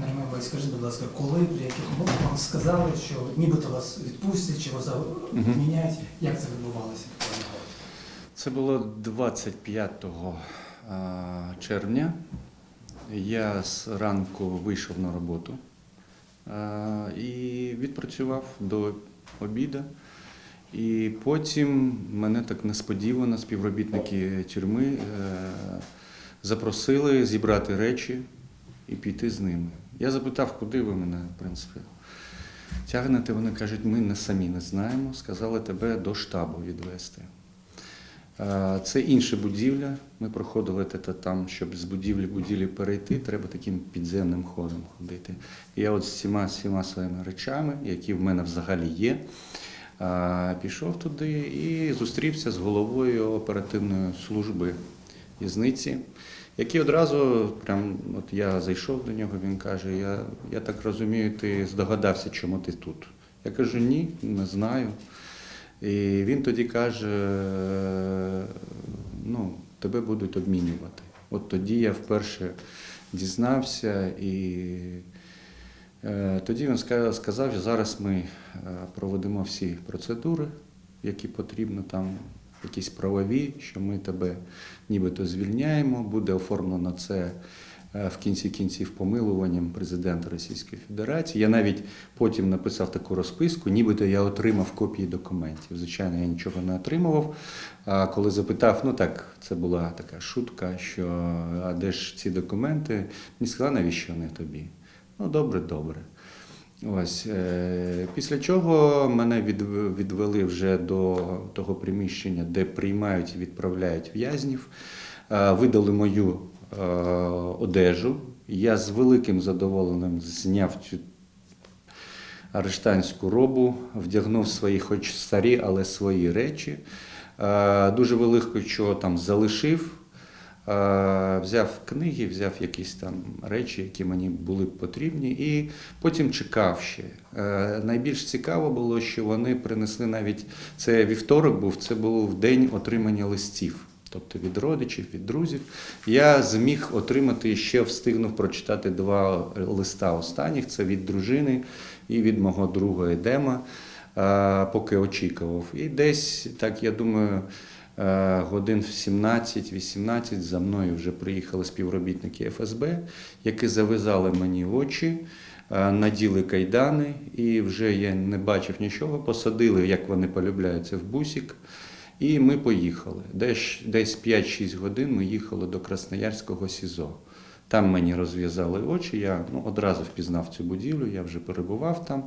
Наримай, скажіть, будь ласка, коли, при яких умовах вам сказали, що нібито вас відпустять чи вас Мгм. міняють? Як це відбувалося? Це було 25 червня. Я з ранку вийшов на роботу і відпрацював до обіду. І потім мене так несподівано співробітники тюрми е, запросили зібрати речі і піти з ними. Я запитав, куди ви мене, в принципі, тягнете. Вони кажуть, ми не самі не знаємо. Сказали тебе до штабу відвести. Це інша будівля. Ми проходили те там, щоб з будівлі будівлі перейти, треба таким підземним ходом ходити. І я от з всіма, всіма своїми речами, які в мене взагалі є, пішов туди і зустрівся з головою оперативної служби в'язниці, який одразу, прям, от я зайшов до нього, він каже: я, я так розумію, ти здогадався, чому ти тут. Я кажу, ні, не знаю. І він тоді каже: «Е, ну, тебе будуть обмінювати. От тоді я вперше дізнався, і е, тоді він сказав, що зараз ми е, проведемо всі процедури, які потрібно там, якісь правові, що ми тебе нібито звільняємо, буде оформлено це е, в кінці кінців помилуванням президента Російської Федерації. Я навіть потім написав таку розписку, нібито я отримав копії документів. Звичайно, я нічого не отримував. А коли запитав, ну так, це була така шутка, що а де ж ці документи? Мені сказали, навіщо вони тобі? Ну, добре, добре. Ось е, після чого мене відвели вже до того приміщення, де приймають і відправляють в'язнів. Е, Видали мою е, одежу. Я з великим задоволенням зняв цю арештанську робу, вдягнув свої, хоч старі, але свої речі. Дуже велико чого там залишив. Е, Взяв книги, взяв якісь там речі, які мені були потрібні, і потім чекав ще. Е, Найбільш цікаво було, що вони принесли навіть це вівторок був, це був день отримання листів. Тобто від родичів, від друзів. Я зміг отримати ще встигнув прочитати два листа останніх: це від дружини і від мого друга Едема, е, поки очікував. І десь, так я думаю, годин в 17-18 за мною вже приїхали співробітники ФСБ, які завязали мені очі. е, Наділи кайдани, і вже я не бачив нічого. Посадили, як вони полюбляються, в бусік. І ми поїхали. Десь, десь 5-6 годин ми їхали до Красноярського СІЗО. Там мені розв'язали очі, я ну, одразу впізнав цю будівлю, я вже перебував там.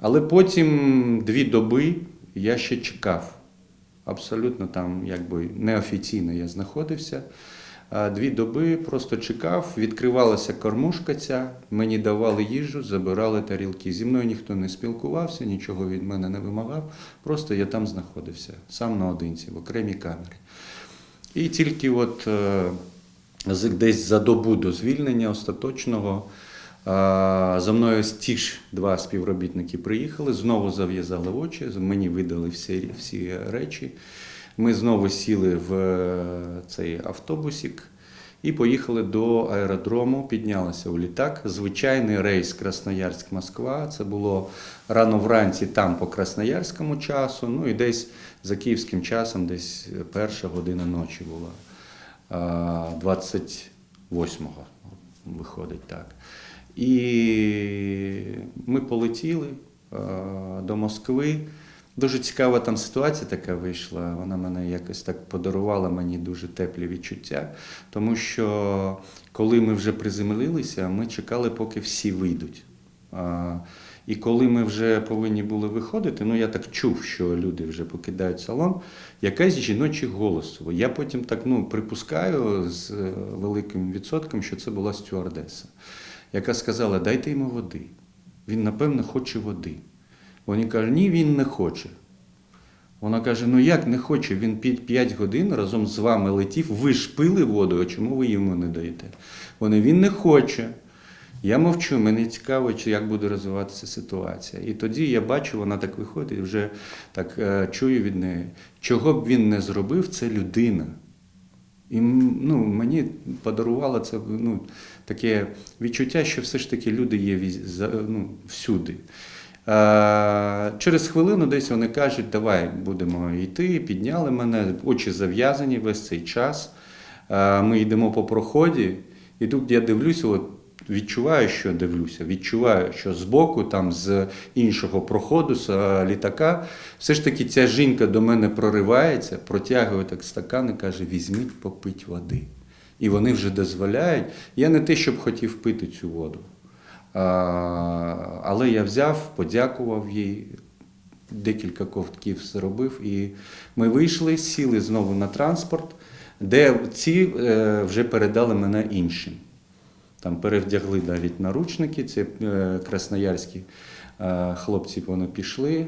Але потім дві доби я ще чекав. Абсолютно там, якби неофіційно я знаходився. Дві доби просто чекав, відкривалася кормушка ця, мені давали їжу, забирали тарілки. Зі мною ніхто не спілкувався, нічого від мене не вимагав. Просто я там знаходився, сам наодинці, в окремій камері. І тільки от е, десь за добу до звільнення остаточного за мною ті ж два співробітники приїхали, знову зав'язали очі, мені видали всі, всі речі. Ми знову сіли в е, цей автобусик і поїхали до аеродрому, піднялися у літак. Звичайний рейс Красноярськ-Москва. Це було рано вранці там по красноярському часу, ну і десь за київським часом, десь перша година ночі була. 28-го виходить так. І ми полетіли а, до Москви. Дуже цікава там ситуація така вийшла. Вона мене якось так подарувала мені дуже теплі відчуття. Тому що коли ми вже приземлилися, ми чекали, поки всі вийдуть. І коли ми вже повинні були виходити, ну я так чув, що люди вже покидають салон, якась жіночий голос. Я потім так ну, припускаю з е, великим відсотком, що це була стюардеса, яка сказала: дайте йому води. Він, напевно, хоче води. Вони кажуть, ні, він не хоче. Вона каже: ну як не хоче? Він 5 годин разом з вами летів, ви ж пили воду, а чому ви йому не даєте? Вони він не хоче. Я мовчу, мені цікаво, як буде розвиватися ситуація. І тоді я бачу, вона так виходить, вже так е, чую від неї, чого б він не зробив, це людина. І ну, мені подарувало це ну, таке відчуття, що все ж таки люди є ну, всюди. Через хвилину десь вони кажуть, давай будемо йти, підняли мене, очі зав'язані весь цей час. Ми йдемо по проході, і тут я дивлюся, от відчуваю, що дивлюся, відчуваю, що збоку, там з іншого проходу, з е, літака, все ж таки ця жінка до мене проривається, протягує так стакан і каже: візьміть, попить води. І вони вже дозволяють. Я не те, щоб хотів пити цю воду. Але я взяв, подякував їй, декілька ковтків зробив, і ми вийшли, сіли знову на транспорт, де ці е, вже передали мене іншим. Там перевдягли навіть наручники, це е, красноярські е, хлопці вони пішли.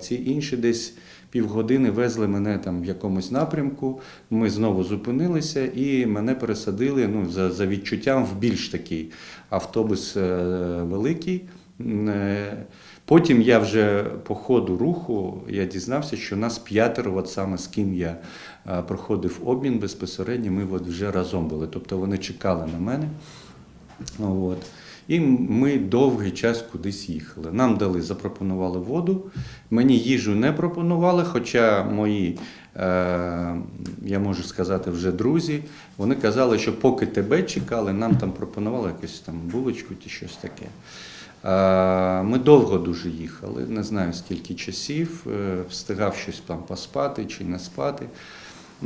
Ці інші десь півгодини везли мене там в якомусь напрямку. Ми знову зупинилися і мене пересадили ну, за, за відчуттям в більш такий автобус е, великий. Е, Потім я вже по ходу руху я дізнався, що нас п'ятеро, от саме з ким я е, проходив обмін безпосередньо, ми от вже разом були. Тобто вони чекали на мене. От. І ми довгий час кудись їхали. Нам дали, запропонували воду. Мені їжу не пропонували, хоча мої, е, я можу сказати, вже друзі, вони казали, що поки тебе чекали, нам там пропонували якусь там булочку чи щось таке. Е, Ми довго дуже їхали, не знаю скільки часів, е, встигав щось там поспати чи не спати.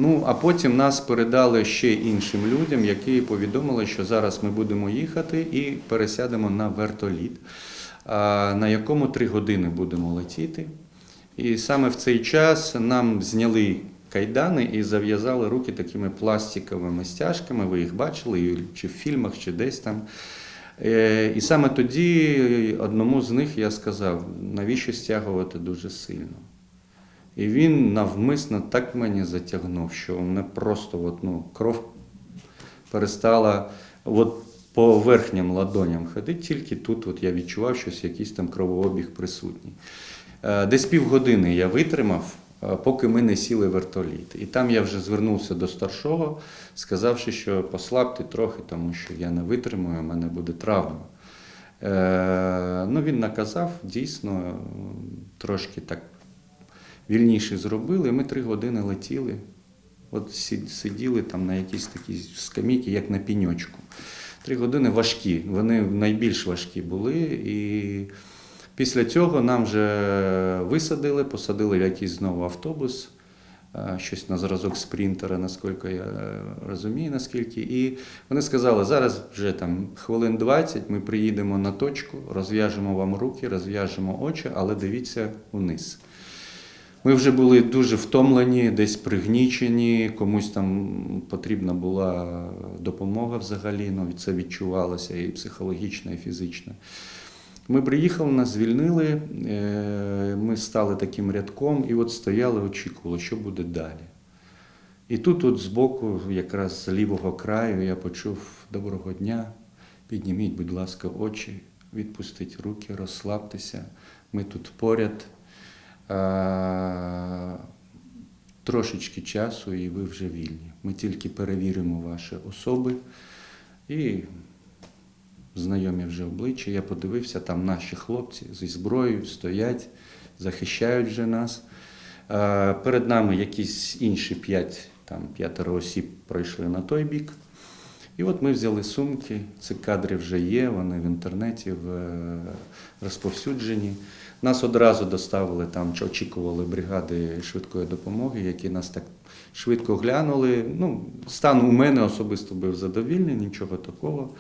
Ну, а потім нас передали ще іншим людям, які повідомили, що зараз ми будемо їхати і пересядемо на вертоліт, на якому три години будемо летіти. І саме в цей час нам зняли кайдани і зав'язали руки такими пластиковими стяжками. Ви їх бачили чи в фільмах, чи десь там. Е, І саме тоді одному з них я сказав, навіщо стягувати дуже сильно. І він навмисно так мені затягнув, що у мене просто от, ну, кров перестала от, по верхнім ладоням ходити, тільки тут от я відчував, що якийсь там кровообіг присутній. Е, Десь півгодини я витримав, е, поки ми не сіли в вертоліт. І там я вже звернувся до старшого, сказавши, що послабте трохи, тому що я не витримую, у мене буде травма. Е, ну, він наказав, дійсно, трошки так вільніше зробили. Ми три години летіли. От сиділи там на якійсь такій скамійці, як на піньочку. Три години важкі, вони найбільш важкі були. І після цього нам вже висадили, посадили якийсь знову автобус, е, щось на зразок спринтера, наскільки я е, розумію, наскільки. І вони сказали, зараз вже там хвилин 20 ми приїдемо на точку, розв'яжемо вам руки, розв'яжемо очі, але дивіться вниз. Ми вже були дуже втомлені, десь пригнічені, комусь там потрібна була допомога взагалі, ну, це відчувалося і психологічно, і фізично. Ми приїхали, нас звільнили, е, ми стали таким рядком і от стояли, очікували, що буде далі. І тут, от збоку, якраз з лівого краю, я почув доброго дня, підніміть, будь ласка, очі, відпустіть руки, розслабтеся. Ми тут поряд. Е, Трошечки часу, і ви вже вільні. Ми тільки перевіримо ваші особи і знайомі вже обличчя. Я подивився, там наші хлопці зі зброєю стоять, захищають вже нас. Е, Перед нами якісь інші п'ять, там п'ятеро осіб пройшли на той бік. І от ми взяли сумки, ці кадри вже є, вони в інтернеті в, е, розповсюджені. Нас одразу доставили там, очікували бригади швидкої допомоги, які нас так швидко глянули. Ну, стан у мене особисто був задовільний, нічого такого.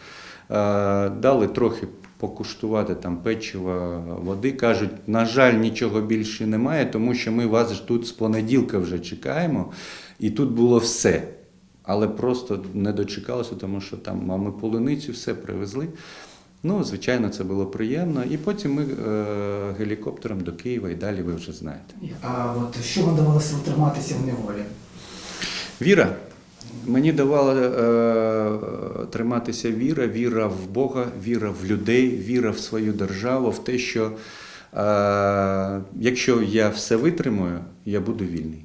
Е, Дали трохи покуштувати там печива, води. Кажуть, на жаль, нічого більше немає, тому що ми вас тут з понеділка вже чекаємо, і тут було все. Але просто не дочекалося, тому що там а ми полуницю все привезли. Ну, звичайно, це було приємно. І потім ми е, гелікоптером до Києва і далі ви вже знаєте. А от що вам давалося утриматися в неволі? Віра. Мені давала е, триматися віра, віра в Бога, віра в людей, віра в свою державу, в те, що е, якщо я все витримую, я буду вільний.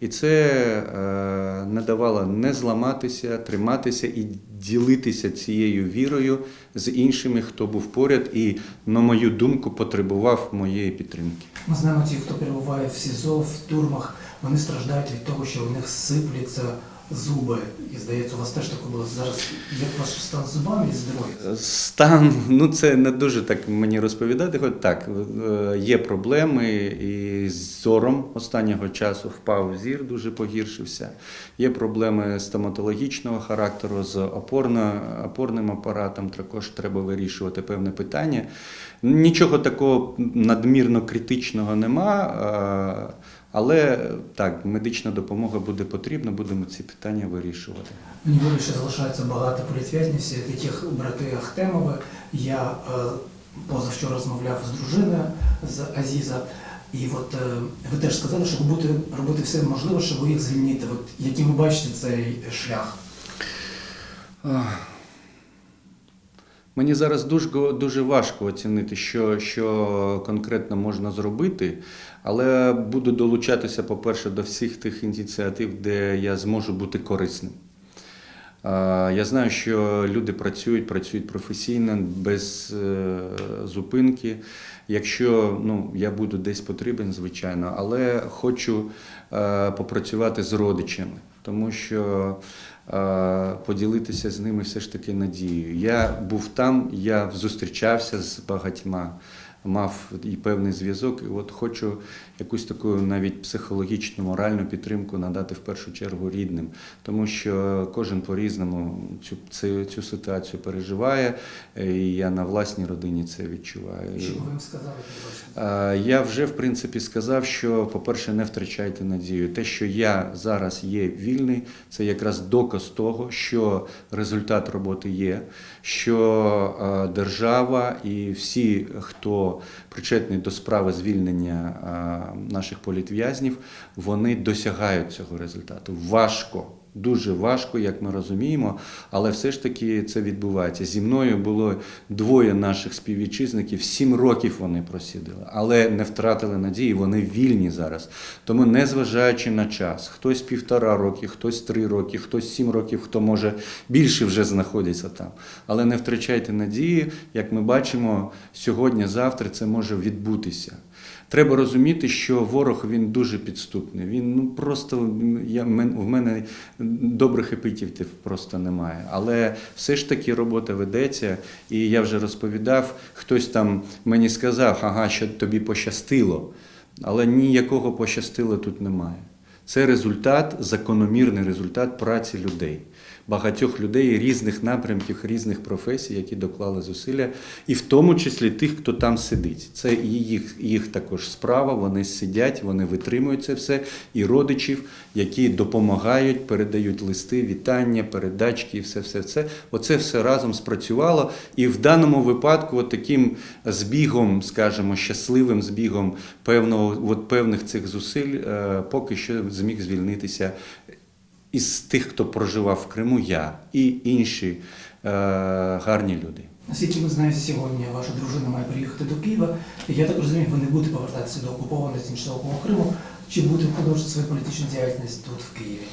І це не давало не зламатися, триматися і ділитися цією вірою з іншими, хто був поряд і, на мою думку, потребував моєї підтримки. Ми знаємо, ті, хто перебуває в СІЗО, в тюрмах, вони страждають від того, що в них сипляться зуби. І здається, у вас теж таке було зараз. Як ваш стан з зубами і здоров'я? Стан, ну це не дуже так мені розповідати. Хоч так, е, є проблеми і з зором останнього часу впав зір, дуже погіршився. Є проблеми стоматологічного характеру з опорно, опорним апаратом. Також треба вирішувати певне питання. Нічого такого надмірно критичного нема. Але так, медична допомога буде потрібна, будемо ці питання вирішувати. В Львові ще залишається багато політв'язнів, серед яких брати Ахтемови. Я е, позавчора розмовляв з дружиною з Азіза. І от е, ви теж сказали, що будете робити все можливе, щоб їх звільнити. От яким ви бачите цей шлях? Мені зараз дуже, дуже важко оцінити, що, що конкретно можна зробити, але буду долучатися, по-перше, до всіх тих ініціатив, де я зможу бути корисним. Я знаю, що люди працюють, працюють професійно, без е, зупинки. Якщо ну, я буду десь потрібен, звичайно, але хочу е, попрацювати з родичами, тому що е, поділитися з ними все ж таки надією. Я був там, я зустрічався з багатьма, мав і певний зв'язок, і от хочу якусь таку навіть психологічну, моральну підтримку надати в першу чергу рідним, тому що кожен по-різному цю, цю, цю ситуацію переживає, е, і я на власній родині це відчуваю. Що ви їм сказали? Я вже в принципі сказав, що, по-перше, не втрачайте надію. Те, що я зараз є вільний, це якраз доказ того, що результат роботи є, що е, держава і всі, хто причетний до справи звільнення е, наших політв'язнів, вони досягають цього результату. Важко. Дуже важко, як ми розуміємо, але все ж таки це відбувається. Зі мною було двоє наших співвітчизників, сім років вони просиділи, але не втратили надії, вони вільні зараз. Тому, незважаючи на час, хтось півтора роки, хтось три роки, хтось сім років, хто може більше вже знаходиться там. Але не втрачайте надії, як ми бачимо, сьогодні-завтра це може відбутися. Треба розуміти, що ворог він дуже підступний. Він ну просто я в мене добрих епітетів просто немає. Але все ж таки робота ведеться, і я вже розповідав, хтось там мені сказав, ага, що тобі пощастило. Але ніякого пощастило тут немає. Це результат, закономірний результат праці людей. Багатьох людей різних напрямків, різних професій, які доклали зусилля, і в тому числі тих, хто там сидить. Це їх, їх також справа. Вони сидять, вони витримують це все, і родичів, які допомагають, передають листи, вітання, передачки, і все, все, все. Оце все разом спрацювало. І в даному випадку, от таким збігом, скажімо, щасливим збігом певного, от певних цих зусиль, е, поки що зміг звільнитися із тих, хто проживав в Криму, я і інші е, гарні люди. Наскільки ви знаєте, сьогодні ваша дружина має приїхати до Києва. Я так розумію, ви не будете повертатися до окупованого тимчасово окупованого Криму, чи будете продовжувати свою політичну діяльність тут, в Києві?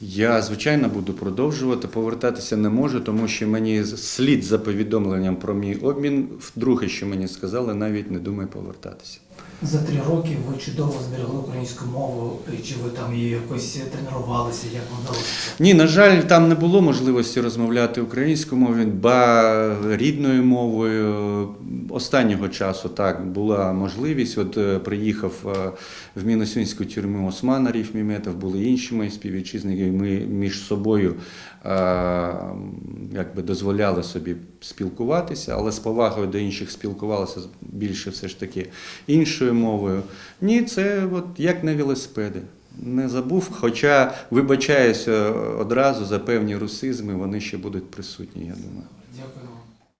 Я, звичайно, буду продовжувати. Повертатися не можу, тому що мені слід за повідомленням про мій обмін. Вдруге, що мені сказали, навіть не думаю повертатися. За три роки ви чудово зберегли українську мову, чи ви там її якось тренувалися, як вам вдалося? Ні, на жаль, там не було можливості розмовляти українською мовою, ба рідною мовою. Останнього часу так була можливість. От е, приїхав е, в Міносинську тюрму Осман Аріф Міметов, були інші мої співвітчизники. Ми між собою е, якби дозволяли собі спілкуватися, але з повагою до інших спілкувалися більше все ж таки іншою мовою. Ні, це от як на велосипеді. Не забув, хоча вибачаюся одразу за певні русизми, вони ще будуть присутні, я думаю. Дякую.